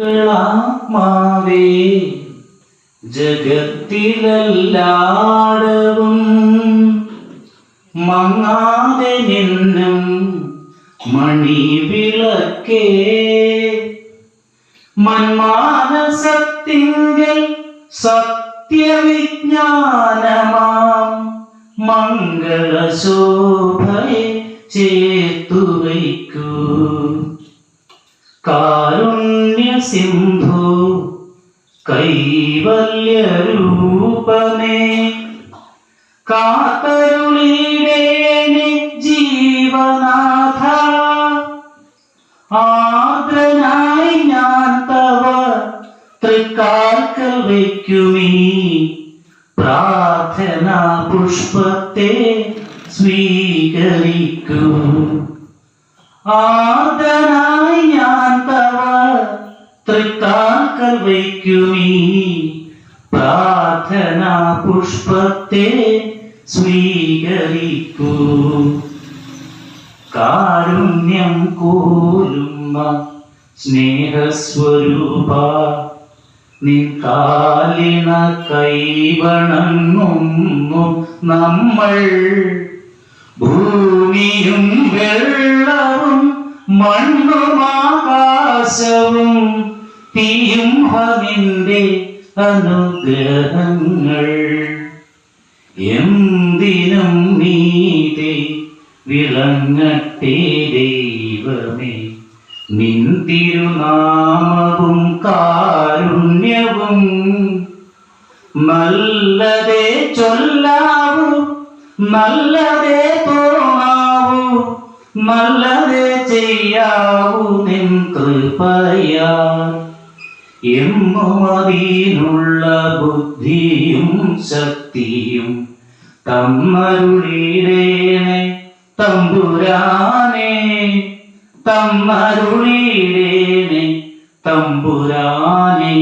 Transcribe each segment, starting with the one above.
ആത്മാവേ ജഗത്തിലെല്ലാടവും മങ്ങാതെ നിന്നും മണി വിളക്കേ. മന്മാനസത്തിങ്കൽ സത്യവിജ്ഞാനമാം മംഗളശോഭയെ ചേർത്തു വയ്ക്കൂ കാരുണ്യ സിന്ധു കൈവല്യരൂപമേ കാത്തരുളിടേനെ ജീവനാഥ ആദ്രനായി ഞാൻ തവ തൃക്കാൽക്കൽ വയ്ക്കുമീ പ്രാർത്ഥന പുഷ്പത്തെ സ്വീകരിക്കൂ ആദരായി തൃക്കാൽക്കൽ വയ്ക്കുമീ പ്രാർത്ഥന പുഷ്പത്തെ സ്വീകരിക്കൂ. കാരുണ്യം കോരുമ്മ സ്നേഹസ്വരൂപ നിൻകാലിന കൈവണങ്ങുന്നു നമ്മൾ. ഭൂമിയും വെള്ളവും മണ്ണും ആകാശവും തീയും ഹവിന്റെ അനുഗ്രഹങ്ങൾ. എന്തിനും നീതി വിളങ്ങട്ടെ ദൈവമേ. നിൻ തിരുനാമവും കാരുണ്യവും നല്ലതേ ചൊല്ലാവൂ നല്ലതേ തോന്നാവൂ നല്ലതേ ചെയ്യാവൂ നിൻ കൃപയാ എന്നും അതിനുള്ള ബുദ്ധിയും ശക്തിയും തമ്മരുളിടേനെ തമ്പുരാനെ തമ്മരുളിടേനെ തമ്പുരാനെ.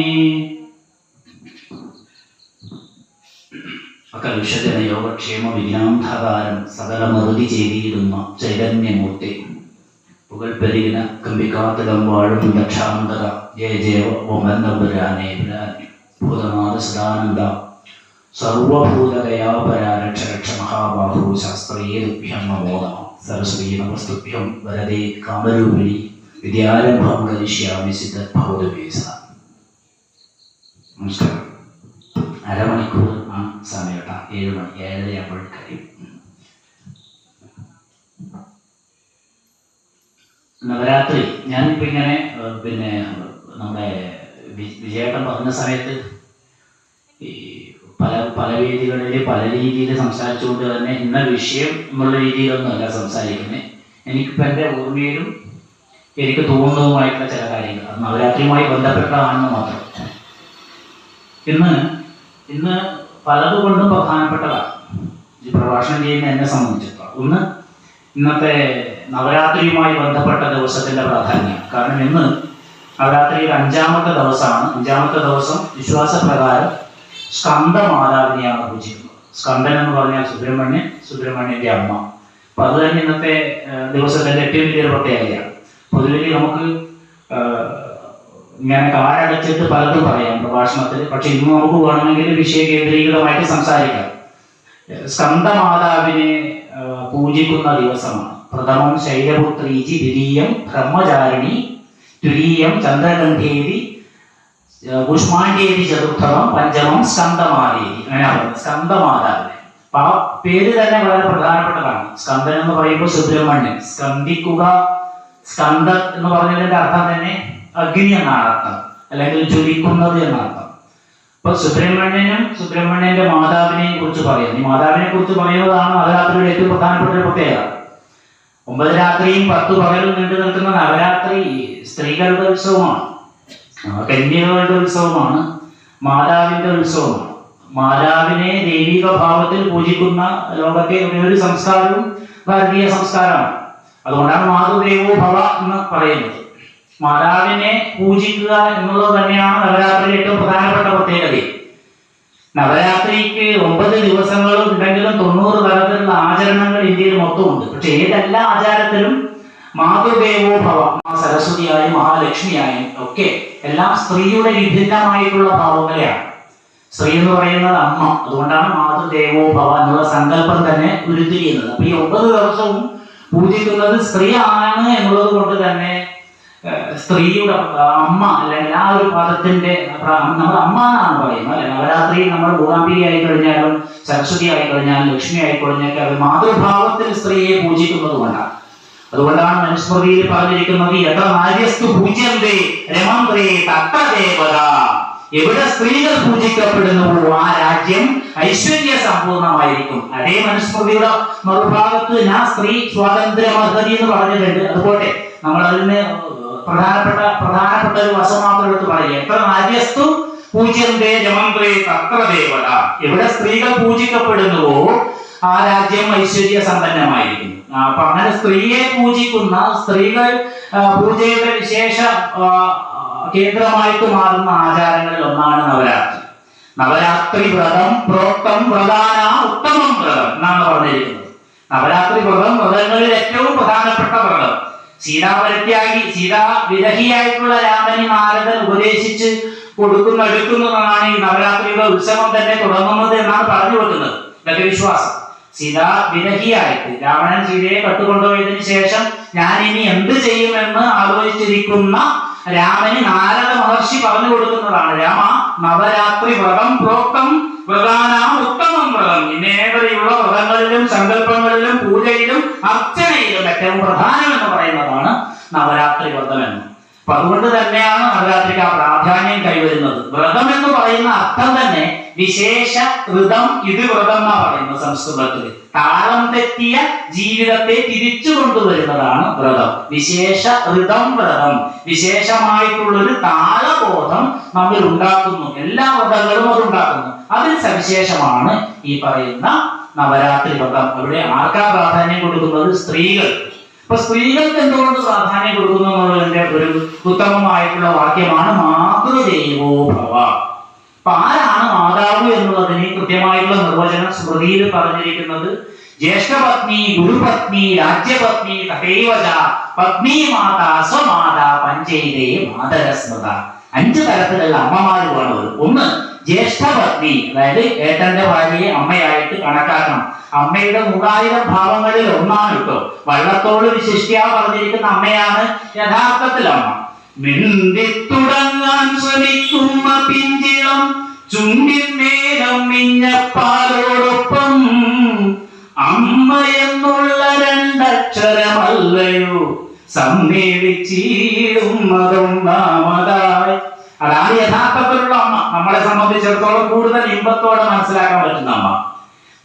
അകലുഷജന യോഗക്ഷേമ വിജ്ഞാന്ധകാരം സകല മറുതി ചെയ്തിരുന്ന ചൈതന്യമൂർത്തി. പുകഴ്പെരുകിന കമ്പിക്കാത്തകം വാഴും ലക്ഷാന്തര ജയ ജയ നമ്പുരാനെ ഭൂതനാഥ സദാനന്ദ. സർവഭൂതകയാപരാരക്ഷരക്ഷ രക്ഷ രക്ഷ മഹാബാഹു ശാസ്ത്രീയഭ്യം നമോ നമ. സരസ്വതീ നമസ്തുഭ്യം. വരദേ കാമരൂപിണി. വിദ്യാരംഭം കരിഷ്യാമി സിദ്ധ ഭഗവതവേസ നമസ്കാരം. അരമണിക്കൂർ ആ സമയം ഏഴ് മണി. ഏഴരയാകുമ്പോൾ കഴിയും. നവരാത്രി. ഞാനിപ്പോ ഇങ്ങനെ പിന്നെ നമ്മുടെ വിജയേട്ടൻ പറഞ്ഞ സമയത്ത് ഈ പല പല വേദികളിൽ പല രീതിയിൽ സംസാരിച്ചുകൊണ്ട് തന്നെ ഇന്ന വിഷയം എന്നുള്ള രീതിയിലൊന്നുമല്ല സംസാരിക്കുന്നത് എനിക്കിപ്പോൾ എന്റെ ഓർമ്മയിലും എനിക്ക് തോന്നുന്നതുമായിട്ടുള്ള ചില കാര്യങ്ങൾ. അത് നവരാത്രിയുമായി ബന്ധപ്പെട്ടതാണെന്ന് മാത്രം. ഇന്ന് ഇന്ന് പലതുകൊണ്ടും പ്രധാനപ്പെട്ടതാണ്. ഈ പ്രഭാഷണം ചെയ്യുന്ന എന്നെ സംബന്ധിച്ചിടത്തോളം. ഒന്ന് ഇന്നത്തെ നവരാത്രിയുമായി ബന്ധപ്പെട്ട ദിവസത്തിന്റെ പ്രാധാന്യം. കാരണം ഇന്ന് നവരാത്രിയിൽ അഞ്ചാമത്തെ ദിവസമാണ്. അഞ്ചാമത്തെ ദിവസം വിശ്വാസപ്രകാരം സ്കന്ദമാതാവിനെയാണ് പൂജിക്കുന്നത്. സ്കന്ദൻ എന്ന് പറഞ്ഞാൽ സുബ്രഹ്മണ്യൻ സുബ്രഹ്മണ്യന്റെ അമ്മ. അപ്പൊ അത് തന്നെ ഇന്നത്തെ ദിവസത്തിന്റെ ഏറ്റവും വലിയൊരു പ്രത്യേകതയാണ്. പൊതുവെ നമുക്ക് ഇങ്ങനെ കാരടച്ചിട്ട് പലതും പറയാം പ്രഭാഷണത്തിൽ. പക്ഷെ ഇന്ന് നമുക്ക് വേണമെങ്കിൽ വിഷയ കേന്ദ്രീകൃതമായിട്ട് സംസാരിക്കാം. സ്കന്ദമാതാവിനെ പൂജിക്കുന്ന ദിവസമാണ്. പ്രഥമം ശൈലപുത്രീജി ദ്വിതീയം ബ്രഹ്മചാരിണി തുരീയം ചന്ദ്രഗന്ധേരി പുഷ്മാണ്ഡേതി ചതുർത്ഥമം പഞ്ചമം സ്കന്ദമാദേവി അങ്ങനെയാണ് സ്കന്ദമാതാവിനെ അപ്പൊ ആ പേര് തന്നെ വളരെ പ്രധാനപ്പെട്ടതാണ്. സ്കന്ദൻ എന്ന് പറയുമ്പോൾ സുബ്രഹ്മണ്യൻ. സ്കന്ദിക്കുക സ്കന്ദ എന്ന് പറഞ്ഞതിന്റെ അർത്ഥം തന്നെ അഗ്നി എന്നാണ് അർത്ഥം. അല്ലെങ്കിൽ ജ്വലിക്കുന്നത് എന്നർത്ഥം. അപ്പൊ സുബ്രഹ്മണ്യനും സുബ്രഹ്മണ്യന്റെ മാതാവിനെയും കുറിച്ച് പറയുന്നു. ഈ മാതാവിനെ കുറിച്ച് പറയുന്നതാണ് നവരാത്രിയുടെ ഏറ്റവും പ്രധാനപ്പെട്ട ഒരു പ്രത്യേകത. ഒമ്പത് രാത്രിയും പത്ത് പകലും നീണ്ടു നിൽക്കുന്ന നവരാത്രി സ്ത്രീകളുടെ ഉത്സവമാണ്. കന്യകളുടെ ഉത്സവമാണ്. മാതാവിന്റെ ഉത്സവമാണ്. മാതാവിനെ ദൈവിക ഭാവത്തിൽ പൂജിക്കുന്ന ലോകത്തെ ഒരു സംസ്കാരവും ഭാരതീയ സംസ്കാരമാണ്. അതുകൊണ്ടാണ് മാതൃദേവോ ഭവ എന്ന് പറയുന്നത്. മാതാവിനെ പൂജിക്കുക എന്നുള്ളത് തന്നെയാണ് നവരാത്രിയിലെ ഏറ്റവും പ്രധാനപ്പെട്ട പ്രത്യേകത. നവരാത്രിക്ക് ഒമ്പത് ദിവസങ്ങളും ഉണ്ടെങ്കിലും തൊണ്ണൂറ് തരത്തിലുള്ള ആചരണങ്ങൾ ഇന്ത്യയിൽ മൊത്തമുണ്ട്. പക്ഷെ ഏതെല്ലാ ആചാരത്തിലും മാതൃദേവോ ഭവ സരസ്വതിയായും മഹാലക്ഷ്മിയായും ഒക്കെ എല്ലാം സ്ത്രീയുടെ വിഭിന്നമായിട്ടുള്ള ഭാവങ്ങളെയാണ്. സ്ത്രീ എന്ന് പറയുന്നത് അമ്മ. അതുകൊണ്ടാണ് മാതൃദേവോ ഭവ എന്നുള്ള സങ്കല്പം തന്നെ ഉരുത്തിരിയുന്നത്. അപ്പൊ ഈ ഒമ്പത് ദിവസവും പൂജിക്കുന്നത് സ്ത്രീ ആണ് എന്നുള്ളത് കൊണ്ട് തന്നെ സ്ത്രീയുടെ അമ്മ അല്ലെങ്കിൽ ആ ഒരു പദത്തിന്റെ നമ്മൾ അമ്മ എന്നാണ് പറയുന്നത് അല്ലെ? നവരാത്രി നമ്മൾ മൂകാംബിക ആയി കഴിഞ്ഞാലും സരസ്വതി ആയി കഴിഞ്ഞാലും ലക്ഷ്മി ആയി കഴിഞ്ഞാൽ അത് മാതൃഭാവത്തിൽ സ്ത്രീയെ പൂജിക്കുന്നതുകൊണ്ടാണ് അതുകൊണ്ടാണ് മനുസ്മൃതിയിൽ പറഞ്ഞിരിക്കുന്നത് എത്ര നാര്യസ്തു പൂജ്യന്തേ രമന്ത്രേ തത്ര എവിടെ സ്ത്രീകൾ പൂജിക്കപ്പെടുന്നുവോ ആ രാജ്യം ഐശ്വര്യ സമ്പൂർണമായിരിക്കും. അതേ മനുസ്മൃതിയുടെ മറുഭാഗത്ത് ഞാൻ സ്ത്രീ സ്വാതന്ത്ര്യ പദ്ധതി എന്ന് പറഞ്ഞിട്ടുണ്ട്. അതുപോലെ നമ്മൾ അതിന് പ്രധാനപ്പെട്ട പ്രധാനപ്പെട്ട ഒരു വശം മാത്രം എടുത്ത് പറയുക. എത്ര നാര്യസ്തു പൂജ്യന്തേ ജമന്ത്രേ തത്ര ദേവത. എവിടെ സ്ത്രീകൾ പൂജിക്കപ്പെടുന്നുവോ ആ രാജ്യം ഐശ്വര്യ സമ്പന്നമായിരിക്കും അപ്പൊ അങ്ങനെ സ്ത്രീയെ പൂജിക്കുന്ന സ്ത്രീകൾ പൂജയുടെ വിശേഷ കേന്ദ്രമായിട്ട് മാറുന്ന ആചാരങ്ങളിൽ ഒന്നാണ് നവരാത്രി. നവരാത്രി വ്രതം പ്രോക്തം വ്രതാന ഉത്തമം വ്രതം എന്നാണ് പറഞ്ഞിരിക്കുന്നത്. നവരാത്രി വ്രതം വ്രതങ്ങളിൽ ഏറ്റവും പ്രധാനപ്പെട്ട വ്രതം. സീതാപരത്യാഗി സീതാ വിരഹിയായിട്ടുള്ള രാമന് നാരദൻ ഉപദേശിച്ച് കൊടുക്കുന്ന എടുക്കുന്നതാണ് ഈ നവരാത്രിയുടെ ഉത്സവം തന്നെ തുടങ്ങുന്നത് എന്നാണ് പറഞ്ഞു വെക്കുന്നത്. ഇതൊക്കെ വിശ്വാസം. സീത വിരഹിയായിട്ട് രാവണൻ സീതയെ കട്ടുകൊണ്ടുപോയതിനു ശേഷം ഞാൻ ഇനി എന്ത് ചെയ്യുമെന്ന് ആലോചിച്ചിരിക്കുന്ന രാമന് നാരദ മഹർഷി പറഞ്ഞു കൊടുക്കുന്നതാണ്. രാമ നവരാത്രി വ്രതം പ്രോക്തം വ്രതാനാം ഉത്തമം വ്രതം. ഇന്നേവരെയുള്ള വ്രതങ്ങളിലും സങ്കല്പങ്ങളിലും പൂജയിലും അർച്ചനയിലും ഏറ്റവും പ്രധാനം എന്ന് പറയുന്നതാണ് നവരാത്രി വ്രതം എന്ന് അപ്പൊ അതുകൊണ്ട് തന്നെയാണ് നവരാത്രിക്ക് ആ പ്രാധാന്യം കൈവരുന്നത്. വ്രതം എന്ന് പറയുന്ന അർത്ഥം തന്നെ വിശേഷ ഋതം ഇത് വ്രതം എന്നാ പറയുന്നത് സംസ്കൃതത്തിൽ കാലം തെറ്റിയ ജീവിതത്തെ തിരിച്ചു കൊണ്ടുവരുന്നതാണ് വ്രതം. വിശേഷ ഋതം വ്രതം. വിശേഷമായിട്ടുള്ളൊരു താളബോധം നമ്മൾ ഉണ്ടാക്കുന്നു. എല്ലാ വ്രതങ്ങളും അത് ഉണ്ടാക്കുന്നു. അതിൽ സവിശേഷമാണ് ഈ പറയുന്ന നവരാത്രി വ്രതം. അവിടെ ആർക്കാ പ്രാധാന്യം കൊടുക്കുന്നത്? സ്ത്രീകൾ അപ്പൊ സ്ത്രീകൾക്ക് എന്തുകൊണ്ട് പ്രാധാന്യം കൊടുക്കുന്നു എന്നുള്ളതിന്റെ ഒരു ഉത്തമമായിട്ടുള്ള വാക്യമാണ് മാതൃദേവോ ഭവ അപ്പൊ ആരാണ് മാതാവ് എന്നുള്ളതിന് കൃത്യമായിട്ടുള്ള നിർവചനം സ്മൃതിയിൽ പറഞ്ഞിരിക്കുന്നത് ജ്യേഷ്ഠപത്നി ഗുരുപത്നി രാജ്യപത്നി തഥൈവജ പത്നി മാതാ സ്വമാതാ പഞ്ചൈതേ മാതരസ്മൃത. അഞ്ച് തരത്തിലുള്ള അമ്മമാരുമാണ് ഒന്ന് ജ്യേഷ്ഠപത്നി അതായത് ഏട്ടന്റെ ഭാര്യയെ അമ്മയായിട്ട് കണക്കാക്കണം. അമ്മയുടെ മൂവായിരം ഭാവങ്ങളിൽ ഒന്നാണ് കേട്ടോ. വള്ളത്തോട് വിശിഷ്ടിയാ പറഞ്ഞിരിക്കുന്ന അമ്മയാണ് യഥാർത്ഥത്തിൽ അമ്മ. മിണ്ടിത്തുടങ്ങാൻ ശ്രമിക്കുന്ന പിഞ്ചിളം ചുണ്ടിന്മേലം മിഞ്ഞപ്പാലോടൊപ്പം അമ്മ എന്നുള്ള രണ്ടക്ഷരമല്ലയോ. സമ്മേളിച്ചിടുന്നതൊന്നാമതായി അതാണ് യഥാർത്ഥത്തിലുള്ള അമ്മ. നമ്മളെ സംബന്ധിച്ചിടത്തോളം കൂടുതൽ ഇമ്പത്തോടെ മനസ്സിലാക്കാൻ പറ്റുന്ന അമ്മ.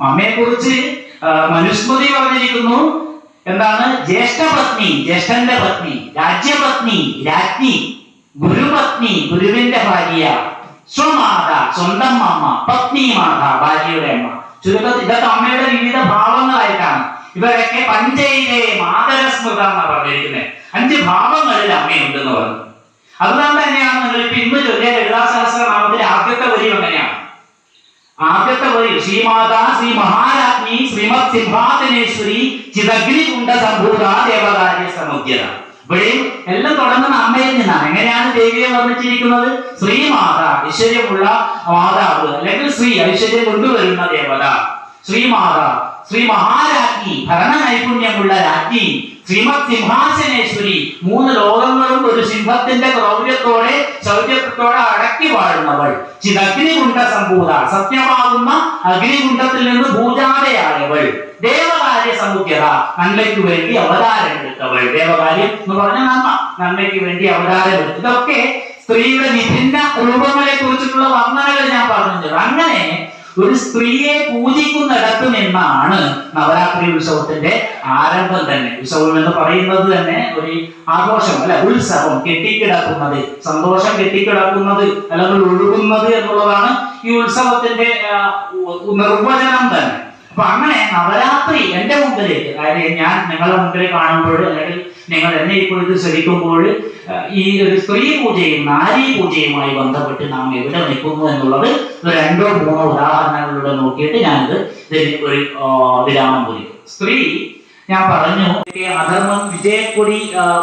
അമ്മയെ കുറിച്ച് മനുസ്മൃതി പറഞ്ഞിരിക്കുന്നു. എന്താണ്? ജ്യേഷ്ഠപത്നി ജ്യേഷ്ഠന്റെ പത്നി രാജ്യപത്നി രാജ്ഞി ഗുരുപത്നി ഗുരുവിന്റെ ഭാര്യ സ്വമാത സ്വന്തം അമ്മ പത്നി മാത ഭാര്യയുടെ അമ്മ. ചുരുക്കത്തിൽ ഇതൊക്കെ അമ്മയുടെ വിവിധ ഭാവങ്ങളായിട്ടാണ്. ഇവരൊക്കെ പഞ്ചയിലെ മാതരസ്മൃത എന്നാണ് പറഞ്ഞിരിക്കുന്നത്. അഞ്ച് ഭാവങ്ങളിൽ അമ്മയുണ്ടെന്ന് പറഞ്ഞു. അതുകൊണ്ട് തന്നെയാണ് നിങ്ങൾ ഇപ്പൊ ചൊല്ലിയ ലളിതാ സഹസ്രനാമത്തിലെ ആദ്യത്തെ വരി അങ്ങനെയാണ്. ആദ്യത്തെ വരി ശ്രീമാതാ ശ്രീ മഹാരാജ്ഞി ശ്രീമത് സിംഹാസനേശ്വരി ചിതഗ്നികുണ്ട സംഭൂത ദേവകാര്യ സമുദ്യത ഇവിടെയും എല്ലാം തുടങ്ങുന്ന അമ്മയിൽ നിന്നാണ്. എങ്ങനെയാണ് ദേവിയെ വർണിച്ചിരിക്കുന്നത്? ശ്രീമാത ഐശ്വര്യമുള്ള മാതാവ് അല്ലെങ്കിൽ ശ്രീ ഐശ്വര്യം കൊണ്ടുവരുന്ന ദേവത. ശ്രീമാത ശ്രീ മഹാരാജ്ഞി ഭരണ നൈപുണ്യമുള്ള രാജ്ഞി ശ്രീമത് സിംഹാസനേശ്വരി മൂന്ന് ലോകങ്ങളും ഒരു സിംഹത്തിന്റെ ക്രൗര്യത്തോടെ ശൗര്യത്തോടെ അടക്കി വാഴുന്നവൾ. ചിതഗ്നികുണ്ട സംഭൂത സത്യമാകുന്ന അഗ്നികുണ്ടത്തിൽ നിന്ന് പൂജാതയായവൾ ദേവകാര്യ സമുഖ്യത നന്മയ്ക്ക് വേണ്ടി അവതാരം എടുത്തവൾ. ദേവകാര്യം എന്ന് പറഞ്ഞ നന്മ നന്മയ്ക്ക് വേണ്ടി അവതാരം എടുത്തു സ്ത്രീയുടെ വിഭിന്ന രൂപങ്ങളെ കുറിച്ചിട്ടുള്ള വർണനകൾ ഞാൻ പറഞ്ഞത് അങ്ങനെ ഒരു സ്ത്രീയെ പൂജിക്കുന്നിടത്ത് നിന്നാണ് നവരാത്രി ഉത്സവത്തിന്റെ ആരംഭം തന്നെ. ഉത്സവം എന്ന് പറയുന്നത് തന്നെ ഒരു ആഘോഷം അല്ല? ഉത്സവം കെട്ടിക്കിടക്കുന്നത് സന്തോഷം കെട്ടിക്കിടക്കുന്നത് അല്ലെങ്കിൽ ഒഴുകുന്നത് എന്നുള്ളതാണ് ഈ ഉത്സവത്തിന്റെ നിർവചനം തന്നെ. അപ്പൊ അങ്ങനെ നവരാത്രി എന്റെ മുമ്പിലേക്ക് അതായത് ഞാൻ നിങ്ങളുടെ മുമ്പിൽ കാണുമ്പോൾ അല്ലെങ്കിൽ നിങ്ങൾ എന്നെ ഇപ്പോൾ ഇത് ശ്രമിക്കുമ്പോൾ ഈ ഒരു സ്ത്രീ പൂജയും നാരീ പൂജയുമായി ബന്ധപ്പെട്ട് നാം എവിടെ നിൽക്കുന്നു എന്നുള്ളത് രണ്ടോ മൂന്നോ ഉദാഹരണങ്ങളിലൂടെ നോക്കിയിട്ട് ഞാനിത് ഒരു വിരാമം കുറിക്കും സ്ത്രീ ഞാൻ പറഞ്ഞു അധർമ്മം വിജയക്കൊടി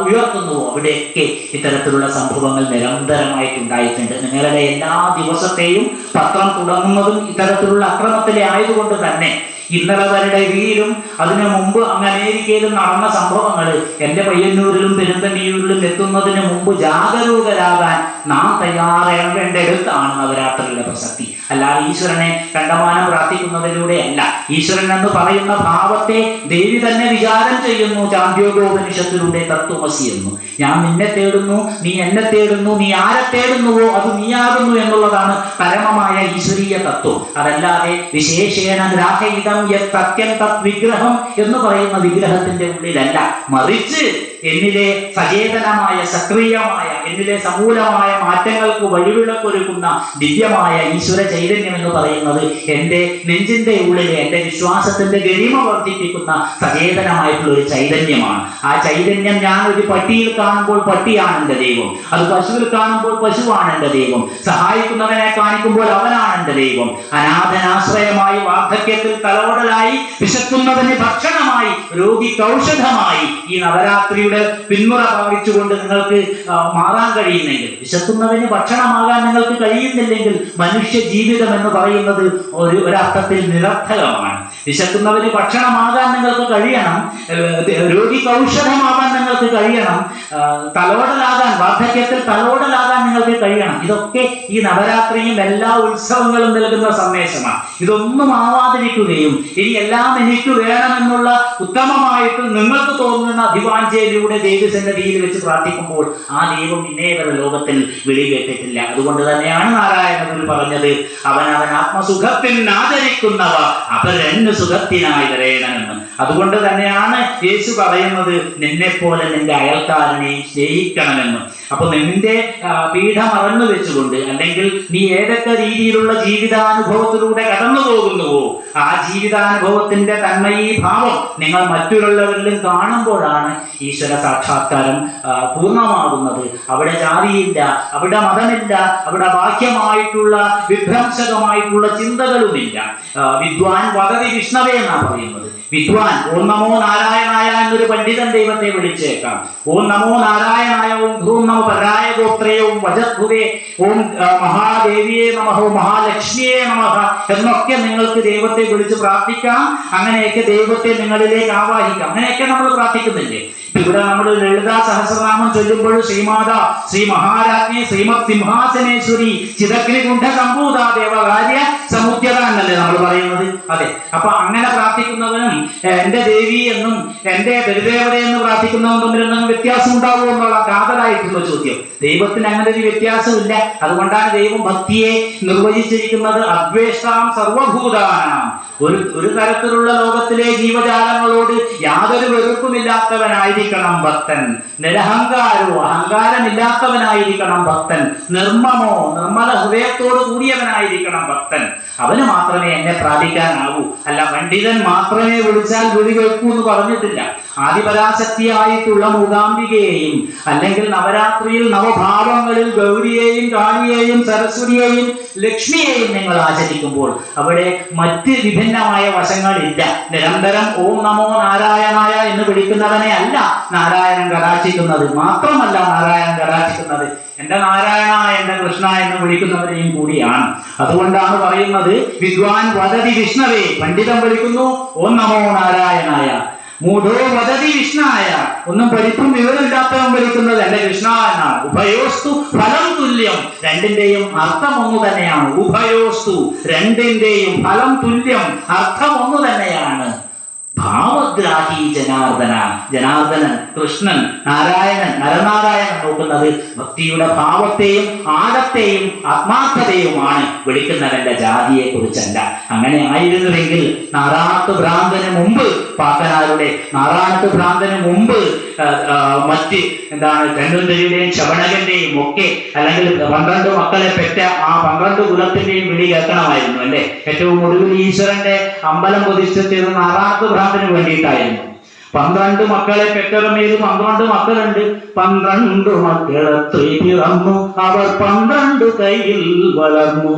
ഉയർത്തുന്നുവോ അവിടെയൊക്കെ ഇത്തരത്തിലുള്ള സംഭവങ്ങൾ നിരന്തരമായിട്ട് ഉണ്ടായിട്ടുണ്ട് നിങ്ങളുടെ എല്ലാ ദിവസത്തെയും പത്രം തുടങ്ങുന്നതും ഇത്തരത്തിലുള്ള അക്രമത്തിലെ ആയതുകൊണ്ട് തന്നെ ഇന്നലെ വരുടെ വീലും അതിനു മുമ്പ് അങ്ങ് അമേരിക്കയിലും നടന്ന സംഭവങ്ങൾ എന്റെ പയ്യന്നൂരിലും പെരുന്തന്നിയൂരിലും എത്തുന്നതിന് മുമ്പ് ജാഗരൂകരാകാൻ നാം തയ്യാറേണ്ടടുത്താണ് നവരാത്രിയുടെ പ്രസക്തി? അല്ലാതെ ഈശ്വരനെ കണ്ടമാനം പ്രാർത്ഥിക്കുന്നതിലൂടെയല്ല ഈശ്വരൻ എന്ന് പറയുന്ന ഭാവത്തെ ദേവി തന്നെ വിചാരം ചെയ്യുന്നു. ചാന്ദ്യോഗോപനിഷത്തിലൂടെ തത്വമസി ഞാൻ നിന്നെ തേടുന്നു നീ എന്നെ തേടുന്നു നീ ആരെ തേടുന്നുവോ അത് നീയാകുന്നു എന്നുള്ളതാണ് പരമമായ ഈശ്വരീയ തത്വം. അതല്ലാതെ വിശേഷേണ ഗ്രാഹയിതം യത് സത്യം തത് വിഗ്രഹം എന്ന് പറയുന്ന വിഗ്രഹത്തിന്റെ ഉള്ളിലല്ല. മറിച്ച് എന്നിലെ സചേതനമായ സക്രിയമായ എന്നിലെ സമൂലമായ മാറ്റങ്ങൾക്ക് വഴിവിളക്കൊരുക്കുന്ന ദിവ്യമായ ഈശ്വര ചൈതന്യം എന്ന് പറയുന്നത് എന്റെ നെഞ്ചിന്റെ ഉള്ളിലെ എന്റെ വിശ്വാസത്തിന്റെ ഗരിമ വർദ്ധിപ്പിക്കുന്ന സചേതനമായിട്ടുള്ള ഒരു ചൈതന്യമാണ്. ആ ചൈതന്യം ഞാൻ ഒരു പട്ടിയിൽ കാണുമ്പോൾ പട്ടിയാണ് എന്റെ ദൈവം. അത് പശുവിൽ കാണുമ്പോൾ പശുവാണ് എന്റെ ദൈവം. സഹായിക്കുന്നവനെ കാണിക്കുമ്പോൾ അവനാണ് എന്റെ ദൈവം. അനാഥനാശ്രയമായി വാർദ്ധക്യത്തിൽ തലവടലായി വിശക്കുന്നവന് ഭക്ഷണമായി രോഗിക്ക് ഔഷധമായി ഈ നവരാത്രിയുടെ പിന്മുറ ഭാവിച്ചുകൊണ്ട് നിങ്ങൾക്ക് മാറാൻ കഴിയുന്നെങ്കിൽ വിശക്കുന്നവന് ഭക്ഷണമാകാൻ നിങ്ങൾക്ക് കഴിയുന്നില്ലെങ്കിൽ മനുഷ്യ ജീവിതം എന്ന് പറയുന്നത് ഒരു ഒരർത്ഥത്തിൽ നിരർത്ഥകമാണ്. വിശക്കുന്നവന് ഭക്ഷണമാകാൻ നിങ്ങൾക്ക് കഴിയണം രോഗിക്ക് ഔഷധമാകാൻ നിങ്ങൾക്ക് കഴിയണം. തലോടലാകാൻ വാർദ്ധക്യത്തിൽ തലോടലാകാൻ നിങ്ങൾക്ക് കഴിയണം. ഇതൊക്കെ ഈ നവരാത്രിയും എല്ലാ ഉത്സവങ്ങളും നൽകുന്ന സന്ദേശമാണ്. ഇതൊന്നും ആവാതിരിക്കുകയും ഇനി എല്ലാം എനിക്ക് വേണമെന്നുള്ള ഉത്തമമായിട്ട് നിങ്ങൾക്ക് തോന്നുന്ന ദിവാഞ്ചേരിയുടെ ദേവസന്നിധിയിൽ വെച്ച് പ്രാർത്ഥിക്കുമ്പോൾ ആ ദൈവം ഇന്നേ വരെ ലോകത്തിൽ വിളി കേട്ടിട്ടില്ല അതുകൊണ്ട് തന്നെയാണ് നാരായണഗുരു പറഞ്ഞത് അവൻ അവൻ ആത്മസുഖത്തിൽ ആചരിക്കുന്നവ അപരന് സുഖത്തിനായി വരേണമെന്ന്. അതുകൊണ്ട് തന്നെയാണ് യേശു പറയുന്നത് നിന്നെ നിന്റെ അയൽക്കാരനെ സ്നേഹിക്കണമെന്ന് അപ്പൊ നിന്റെ പീഠ മറന്നു വെച്ചുകൊണ്ട് അല്ലെങ്കിൽ നീ ഏതൊക്കെ രീതിയിലുള്ള ജീവിതാനുഭവത്തിലൂടെ കടന്നു പോകുന്നുവോ ആ ജീവിതാനുഭവത്തിന്റെ തന്നെ ഈ ഭാവം നിങ്ങൾ മറ്റുള്ളവരിലും കാണുമ്പോഴാണ് ഈശ്വര സാക്ഷാത്കാരം പൂർണമാകുന്നത്. അവിടെ ജാതിയില്ല അവിടെ മതമില്ല അവിടെ ബാഹ്യമായിട്ടുള്ള വിഭ്രംശകമായിട്ടുള്ള ചിന്തകളുമില്ല. വിദ്വാൻ വതതി വിഷ്ണവേ എന്നാണ് പറയുന്നത്. വിദ്വാൻ ഓം നമോ നാരായണായ എന്നൊരു പണ്ഡിതൻ ദൈവത്തെ വിളിച്ചേക്കാം. ഓം നമോ നാരായണായ ഓം ധൂം പരായ ഗോത്രേ ഓം വജദ്ഭുവേ ഓം മഹാദേവിയെ നമഹോ മഹാലക്ഷ്മിയെ നമഹ എന്നൊക്കെ നിങ്ങൾക്ക് ദൈവത്തെ വിളിച്ച് പ്രാർത്ഥിക്കാം. അങ്ങനെയൊക്കെ ദൈവത്തെ നിങ്ങളിലേക്ക് ആവാഹിക്കാം. അങ്ങനെയൊക്കെ നമ്മൾ പ്രാർത്ഥിക്കുന്നില്ലേ? ഇവിടെ നമ്മൾ ലളിതാ സഹസ്രനാമം ചൊല്ലുമ്പോൾ ശ്രീമാത ശ്രീ മഹാരാജ്ഞി ശ്രീമത് സിംഹാസനേശ്വരി ചിതഗ്നി കുണ്ഠ സംഭൂത ദേവകാര്യ സമുദ്യത എന്നല്ലേ നമ്മൾ പറയുന്നത്? അതെ. അപ്പൊ അങ്ങനെ പ്രാർത്ഥിക്കുന്നവനും എന്റെ ദേവി എന്നും എന്റെ ദരിദേവത എന്ന് പ്രാർത്ഥിക്കുന്നവൻ തമ്മിൽ എന്തെങ്കിലും വ്യത്യാസം ഉണ്ടാവുമോ എന്നുള്ള കാതലായിട്ടുള്ള ചോദ്യം. ദൈവത്തിന് അങ്ങനെ ഒരു വ്യത്യാസമില്ല. അതുകൊണ്ടാണ് ദൈവം ഭക്തിയെ നിർവചിച്ചിരിക്കുന്നത് അദ്വേഷാം സർവഭൂതാനാം. ഒരു ഒരു തരത്തിലുള്ള ലോകത്തിലെ ജീവജാലങ്ങളോട് യാതൊരു വെറുപ്പുമില്ലാത്തവനായിരിക്കണം ഭക്തൻ. നിരഹങ്കാരോ അഹങ്കാരമില്ലാത്തവനായിരിക്കണം ഭക്തൻ. നിർമ്മമോ നിർമ്മല ഹൃദയത്തോട് കൂടിയവനായിരിക്കണം ഭക്തൻ. അവന് മാത്രമേ എന്നെ പ്രാപിക്കാനാവൂ. അല്ല പണ്ഡിതൻ മാത്രമേ വിളിച്ചാൽ വിളി കേൾക്കൂ എന്ന് പറഞ്ഞിട്ടില്ല. ആദിപരാശക്തിയായിട്ടുള്ള മൂകാംബികയെയും അല്ലെങ്കിൽ നവരാത്രിയിൽ നവഭാവങ്ങളിൽ ഗൗരിയെയും കാളിയെയും സരസ്വതിയെയും ലക്ഷ്മിയെയും നിങ്ങൾ ആചരിക്കുമ്പോൾ അവിടെ മറ്റ് വിഭിന്നമായ വശങ്ങളില്ല. നിരന്തരം ഓം നമോ നാരായണായ എന്ന് വിളിക്കുന്നവനെ അല്ല നാരായണൻ കടാക്ഷിക്കുന്നത്. മാത്രമല്ല നാരായണൻ കടാക്ഷിക്കുന്നത്. എന്റെ നാരായണ എന്റെ കൃഷ്ണ എന്ന് വിളിക്കുന്നവരെയും കൂടിയാണ്. അതുകൊണ്ടാണ് പറയുന്നത് വിദ്വാൻ വദതി വിഷ്ണവേ പണ്ഡിതം വിളിക്കുന്നു ഓം നമോ നാരായണായ. മൂഢോ വദതി വിഷ്ണായ. ഒന്നും പഠിപ്പും വിവരമില്ലാത്തവൻ വിളിക്കുന്നത് എന്റെ കൃഷ്ണ എന്നാണ്. ഉഭയോസ്തു ഫലം തുല്യം. രണ്ടിന്റെയും അർത്ഥം ഒന്ന് തന്നെയാണ്. ഉഭയോസ്തു രണ്ടിന്റെയും ഫലം തുല്യം. അർത്ഥം ഒന്ന് തന്നെയാണ്. ഭാവഗ്രാഹി ജനാർദ്ദന. ജനാർദ്ദനൻ കൃഷ്ണൻ നാരായണൻ നരനാരായണൻ നോക്കുന്നത് ഭക്തിയുടെ ഭാവത്തെയും ആഴത്തെയും ആത്മാർത്ഥതയുമാണ് വിളിക്കുന്നവന്റെ ജാതിയെ കുറിച്ചല്ല അങ്ങനെ ആയിരുന്നുവെങ്കിൽ നാറാണത്ത് ഭ്രാന്തന് മുമ്പ് പാത്തനാരുടെ നാറാണത്ത് ഭ്രാന്തന് മുമ്പ് മറ്റ് എന്താണ് ധനുന്തയുടെയും ശവണകന്റെയും ഒക്കെ അല്ലെങ്കിൽ പന്ത്രണ്ട് മക്കളെ പെറ്റ ആ പന്ത്രണ്ട് കുലത്തിന്റെയും വിളി കേൾക്കണമായിരുന്നു അല്ലെ? ഏറ്റവും ഒടുവിൽ ഈശ്വരന്റെ അമ്പലം പ്രതിഷ്ഠിച്ചിരുന്ന നാറാണത്ത് ഭ്രാന്തന് വേണ്ടിയിട്ടായിരുന്നു. പന്ത്രണ്ട് മക്കളെ പെറ്ററമേത് പന്ത്രണ്ട് മക്കളുണ്ട്. പന്ത്രണ്ട് മക്കളെ പിറന്നു അവർ പന്ത്രണ്ട് കയ്യിൽ വളർന്നു.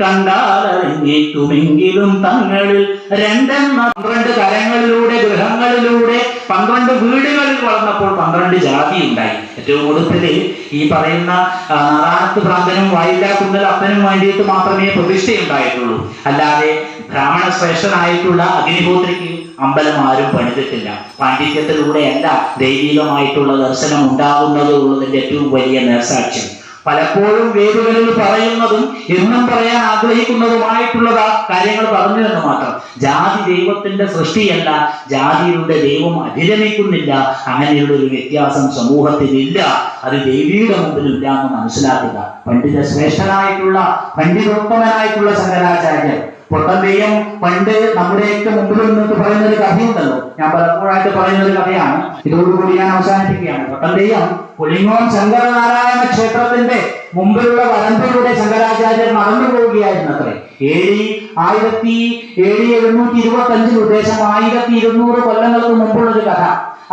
കണ്ടാലറിഞ്ഞേക്കുമെങ്കിലും തങ്ങളിൽ രണ്ടെണ്ണ പന്ത്രണ്ട് കരങ്ങളിലൂടെ ഗൃഹങ്ങളിലൂടെ പന്ത്രണ്ട് വീടുകളിൽ വളർന്നപ്പോൾ പന്ത്രണ്ട് ജാതി ഉണ്ടായി ഏറ്റവും കൂടുതൽ ഈ പറയുന്ന നാറാണത്ത് ഭ്രാന്തനും വായില്ലാക്കുന്നൽ അപ്പനും വേണ്ടിയിട്ട് മാത്രമേ പ്രതിഷ്ഠയുണ്ടായിട്ടുള്ളൂ. അല്ലാതെ ബ്രാഹ്മണ ശ്രേഷ്ഠനായിട്ടുള്ള അഗ്നിഹോത്രിക്ക് അമ്പലം ആരും പണിതിട്ടില്ല. പാണ്ഡിത്യത്തിലൂടെയല്ല ദൈവികമായിട്ടുള്ള ദർശനം ഉണ്ടാകുന്നത് ഉള്ളതിന്റെ ഏറ്റവും വലിയ നേർസാക്ഷ്യം. പലപ്പോഴും വേദുകളിൽ പറയുന്നതും എന്നും പറയാൻ ആഗ്രഹിക്കുന്നതുമായിട്ടുള്ള കാര്യങ്ങൾ പറഞ്ഞു എന്ന് മാത്രം. ജാതി ദൈവത്തിന്റെ സൃഷ്ടിയല്ല ജാതിയുടെ ദൈവം അതിരമിക്കുന്നില്ല അങ്ങനെയുള്ള ഒരു വ്യത്യാസം സമൂഹത്തിലില്ല അത് ദേവിയുടെ മുമ്പിലില്ല എന്ന് മനസ്സിലാക്കുക. പണ്ഡിത ശ്രേഷ്ഠനായിട്ടുള്ള പണ്ഡിതോത്തമനായിട്ടുള്ള ശങ്കരാചാര്യർ പൊട്ടന്തെയ്യം പണ്ട് നമ്മുടെയൊക്കെ മുമ്പിൽ നിന്നിട്ട് പറയുന്ന ഒരു കഥയുണ്ടല്ലോ. ഞാൻ പലപ്പോഴായിട്ട് പറയുന്ന ഒരു കഥയാണ്. ഇതോടുകൂടി ഞാൻ അവസാനിപ്പിക്കുകയാണ്. പൊട്ടന്തെയ്യം പുളിങ്ങോം ശങ്കരനാരായണ ക്ഷേത്രത്തിന്റെ മുമ്പിലുള്ള വരമ്പിലൂടെ ശങ്കരാചാര്യർ നടന്നു പോവുകയായിരുന്നു അത്രേ ഏഴി ആയിരത്തി ഏഴ് എഴുന്നൂറ്റി ഇരുപത്തി അഞ്ചിൽ ഉദ്ദേശം ആയിരത്തി ഇരുന്നൂറ് കൊല്ലങ്ങൾക്ക് മുമ്പുള്ള ഒരു കഥ.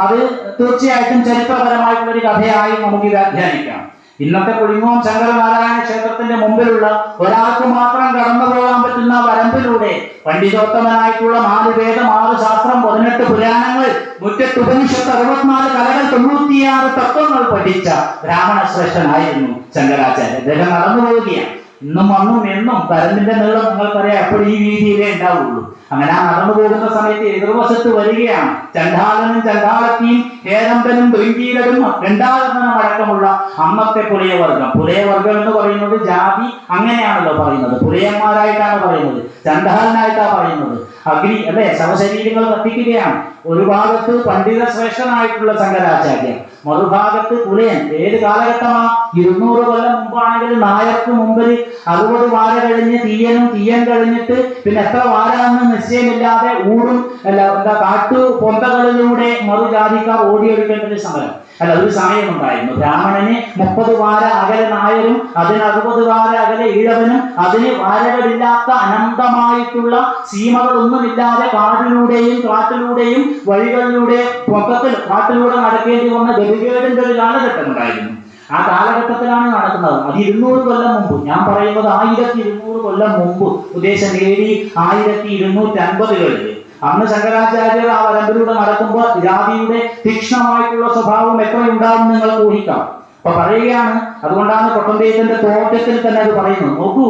അത് തീർച്ചയായിട്ടും ചരിത്രപരമായിട്ടുള്ള ഒരു കഥയായി നമുക്ക് വ്യാഖ്യാനിക്കാം. ഇന്നത്തെ പുളിങ്ങോം ശങ്കരനാരായണ ക്ഷേത്രത്തിന്റെ മുമ്പിലുള്ള ഒരാൾക്ക് മാത്രം കടന്നു പോകാൻ പറ്റുന്ന വരമ്പിലൂടെ പണ്ഡിതോത്തമനായിട്ടുള്ള നാല് വേദം ആറ് ശാസ്ത്രം പതിനെട്ട് പുരാണങ്ങൾ മുറ്റത്ത് ഉപനിഷത്ത് അറുപത്തിനാല് കലകൾ തൊണ്ണൂറ്റിയാറ് തത്വങ്ങൾ പഠിച്ച ബ്രാഹ്മണ ശ്രേഷ്ഠനായിരുന്നു ശങ്കരാചാര്യ അദ്ദേഹം നടന്നു പോവുകയാണ്. ഇന്നും അന്നും എന്നും കരണ്ടിന്റെ നീളം നിങ്ങൾക്കറിയാം എപ്പോഴും ഈ രീതിയിലേ ഉണ്ടാവുള്ളൂ. അങ്ങനെ നടന്നു പോകുന്ന സമയത്ത് എതിർവശത്ത് വരികയാണ്? ചണ്ടാലനും ചണ്ടാളത്തിയും ഏതമ്പനും ബൃങ്കീരനും രണ്ടാളനും അടക്കമുള്ള അന്നത്തെ പുലയവർഗം പുലയവർഗം എന്ന് പറയുന്നത് ജാതി അങ്ങനെയാണല്ലോ പറയുന്നത്. പുലയന്മാരായിട്ടാണ് പറയുന്നത്. ചണ്ടാലനായിട്ടാണ് പറയുന്നത്. അഗ്നി അല്ലെ? ശവശരീരങ്ങൾ കത്തിക്കുകയാണ്. ഒരു ഭാഗത്ത് പണ്ഡിത ശ്രേഷ്ഠനായിട്ടുള്ള ശങ്കരാചാര്യൻ മറുഭാഗത്ത് പുലയൻ. ഏത് കാലഘട്ടമാ? ഇരുന്നൂറ് കൊല്ലം മുമ്പാണെങ്കിൽ നായർക്ക് മുമ്പിൽ അറുപത് വാര കഴിഞ്ഞ് തീയനും തീയൻ കഴിഞ്ഞിട്ട് പിന്നെ എത്ര വാരാന്ന് നിശ്ചയമില്ലാതെ ഊടും അല്ല എന്താ കാട്ടു പൊന്തകളിലൂടെ മറുജാതിക്കാർ ഓടിയെടുക്കേണ്ട ഒരു സമരം. അല്ല ഒരു സമയം ഉണ്ടായിരുന്നു ബ്രാഹ്മണന് മുപ്പത് വാര അകലെ നായരും അതിന് അറുപത് വാര അകലെ ഈഴവനും അതിന് വാരകളില്ലാത്ത അനന്തമായിട്ടുള്ള സീമകളൊന്നുമില്ലാതെ കാടിലൂടെയും കാട്ടിലൂടെയും വഴികളിലൂടെ പൊക്കത്തിൽ കാട്ടിലൂടെ നടക്കേണ്ടി വന്ന ഗതികേടിന്റെ ഒരു കാലഘട്ടം ഉണ്ടായിരുന്നു ആ കാലഘട്ടത്തിലാണ് നടക്കുന്നത്. അത് ഇരുന്നൂറ് കൊല്ലം മുമ്പ്. ഞാൻ പറയുന്നത് ആയിരത്തി ഇരുന്നൂറ് കൊല്ലം മുമ്പ്. ഉദ്ദേശം നേടി ആയിരത്തി ഇരുന്നൂറ്റി അൻപതുകളിൽ അന്ന് ശങ്കരാചാര്യർ ആ വരമ്പിലൂടെ നടക്കുമ്പോൾ ജാതിയുടെ തീക്ഷ്ണമായിട്ടുള്ള സ്വഭാവം എത്രയുണ്ടാവും നിങ്ങൾ ഊഹിക്കാം. അപ്പൊ പറയുകയാണ് അതുകൊണ്ടാണ് കൊട്ടന്തേത്തിന്റെ തോട്ടത്തിൽ തന്നെ അത് പറയുന്നത്. നോക്കൂ.